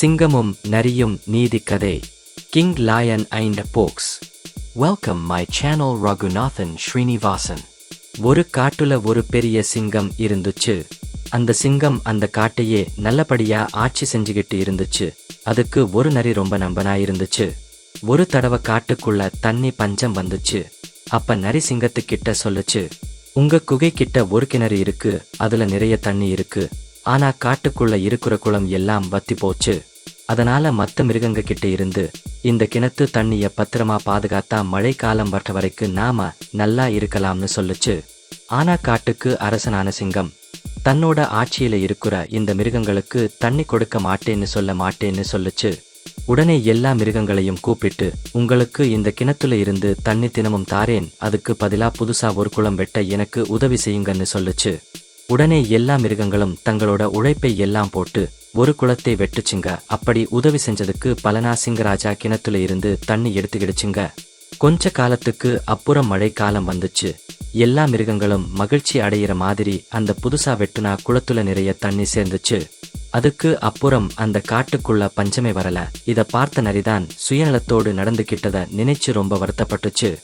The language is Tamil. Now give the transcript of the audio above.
சிங்கமும் நரியும் நீதி கதை. King lion and fox. Welcome my channel Raghunathan Srinivasan ஒரு காட்டுல ஒரு பெரிய சிங்கம் இருந்துச்சு. அந்த சிங்கம் அந்த காட்டையே நல்லபடியா ஆட்சி செஞ்சுக்கிட்டு இருந்துச்சு. அதுக்கு ஒரு நரி ரொம்ப நம்பனா இருந்துச்சு. ஒரு தடவை காட்டுக்குள்ள தண்ணி பஞ்சம் வந்துச்சு. அப்ப நரி சிங்கத்துக்கிட்ட சொல்லுச்சு உங்க குகை கிட்ட ஒரு கிணறு இருக்கு அதுல நிறைய தண்ணி இருக்கு. ஆனா காட்டுக்குள்ள இருக்கிற குளம் எல்லாம் வத்தி போச்சு. அதனால மத்த மிருகங்க கிட்ட இருந்து இந்த கிணத்து தண்ணிய பத்திரமா பாதுகாத்தா மழை காலம் வர்ற வரைக்கும் நாம நல்லா இருக்கலாம்னு சொல்லுச்சு. ஆனா காட்டுக்கு அரசனான சிங்கம் தன்னோட ஆட்சியில இருக்கிற இந்த மிருகங்களுக்கு தண்ணி கொடுக்க மாட்டேன்னு சொல்ல மாட்டேன்னு சொல்லுச்சு. உடனே எல்லா மிருகங்களையும் கூப்பிட்டு உங்களுக்கு இந்த கிணத்துல இருந்து தண்ணி தினமும் தாரேன் அதுக்கு பதிலா புதுசா ஒரு குளம் வெட்ட எனக்கு உதவி செய்யுங்கன்னு சொல்லுச்சு. உடனே எல்லா மிருகங்களும் தங்களோட உழைப்பை எல்லாம் போட்டு ஒரு குளத்தை வெட்டுச்சுங்க. அப்படி உதவி செஞ்சதுக்கு பலனா சிங்கராஜா கிணத்துல இருந்து தண்ணி எடுத்துக்கிடுச்சுங்க. கொஞ்ச காலத்துக்கு அப்புறம் மழை காலம் வந்துச்சு. எல்லா மிருகங்களும் மகிழ்ச்சி அடையிற மாதிரி அந்த புதுசா வெட்டுனா குளத்துல நிறைய தண்ணி சேர்ந்துச்சு. அதுக்கு அப்புறம் அந்த காட்டுக்குள்ள பஞ்சமே வரல. இத பார்த்த நரிதான் சுயநலத்தோடு நடந்துகிட்டத நினைச்சு ரொம்ப வருத்தப்பட்டுச்சு.